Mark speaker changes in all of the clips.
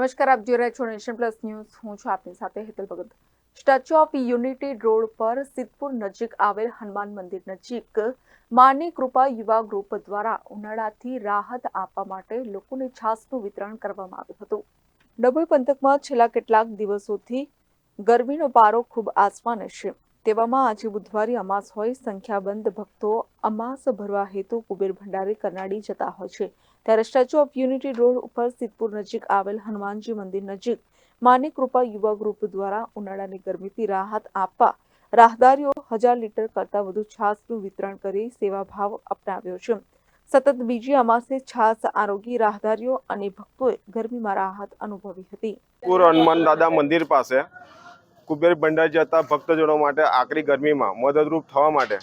Speaker 1: નમસ્કાર, આપ જોઈ રહ્યા છો નેશન પ્લસ ન્યૂઝ. હું છું આપની સાથે Hetal Bhagat. Statue of unity road પર સિદ્ધપુર નજીક આવેલ હનુમાન મંદિર નજીક માની કૃપા યુવા ગ્રુપ દ્વારા ઉનાળાથી રાહત આપવા માટે લોકોને છાસનું વિતરણ કરવામાં આવ્યું હતું. ડભોઈ પંથકમાં છેલ્લા કેટલાક દિવસોથી ગરમીનો પારો ખૂબ આસમાને છે. તેવામાં આજે બુધવારે અમાસ હોય, સંખ્યાબંધ ભક્તો અમાસ ભરવા હેતુ કુબેર ભંડારી કરનાળી જતા હોય છે. ત્યારે સ્ટેચ્યુ ઓફ યુનિટી રોડ ઉપર સિદ્ધપુર નજીક આવેલ હનુમાનજી મંદિર નજીક માની કૃપા યુવા ગ્રુપ દ્વારા ઉનાળાની ગરમીથી રાહત આપવા રાહદારીઓ હજાર લીટર કરતાં વધુ છાસનું વિતરણ કરી સેવાભાવ અપનાવ્યો છે. સતત બીજી અમાસે છાસ આરોગી રાહદારીઓ અને ભક્તોએ ગરમીમાં રાહત અનુભવી હતી.
Speaker 2: હનુમાન દાદા મંદિર પાસે કુબેર ભંડાર જતા ભક્તજનો માટે આકરી ગરમીમાં મદદરૂપ થવા માટે.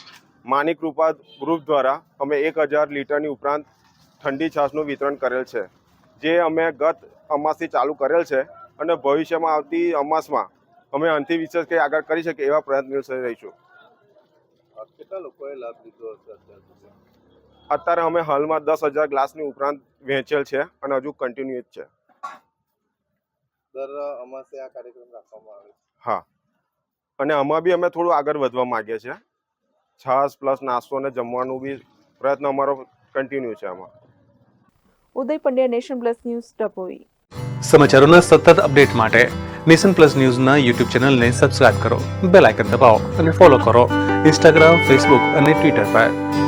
Speaker 2: માની કૃપા ગ્રુપ દ્વારા અમે એક હજાર લીટરની ઉપરાંત ઠંડી છાશનું વિતરણ કરેલ છે જે અમે ગત અમાસથી ચાલુ કરેલ છે અને ભવિષ્યમાં આવતી અમાસમાં અમે આનાથી વિશેષ કંઈ આગળ કરી શકીએ એવા પ્રયત્ન રહીશું.
Speaker 3: કેટલા લોકોએ લાભ લીધો હશે
Speaker 2: અત્યારે અમે હાલમાં દસ હજાર ગ્લાસની ઉપરાંત વહેંચેલ છે અને હજુ કન્ટિન્યુ જ છે.
Speaker 3: દર અમાસે આ કાર્યક્રમ રાખવામાં આવે છે.
Speaker 2: હા. અને આમાં બી અમે થોડું આગળ વધવા માંગીએ છીએ. છાશ પ્લસ નાસ્તો અને જમવાનું બી પ્રયત્ન અમારો કન્ટિન્યુ છે આમાં.
Speaker 1: Uday Pandya nation plus news Dabhoi.
Speaker 4: સમાચારોના સતત અપડેટ માટે નેશન પ્લસ ન્યૂઝના યુટ્યુબ ચેનલને સબસ્ક્રાઇબ કરો બેલ આઇકન દબાવો અને ફોલો કરો. ઇન્સ્ટાગ્રામ ફેસબુક અને ટ્વિટર પર.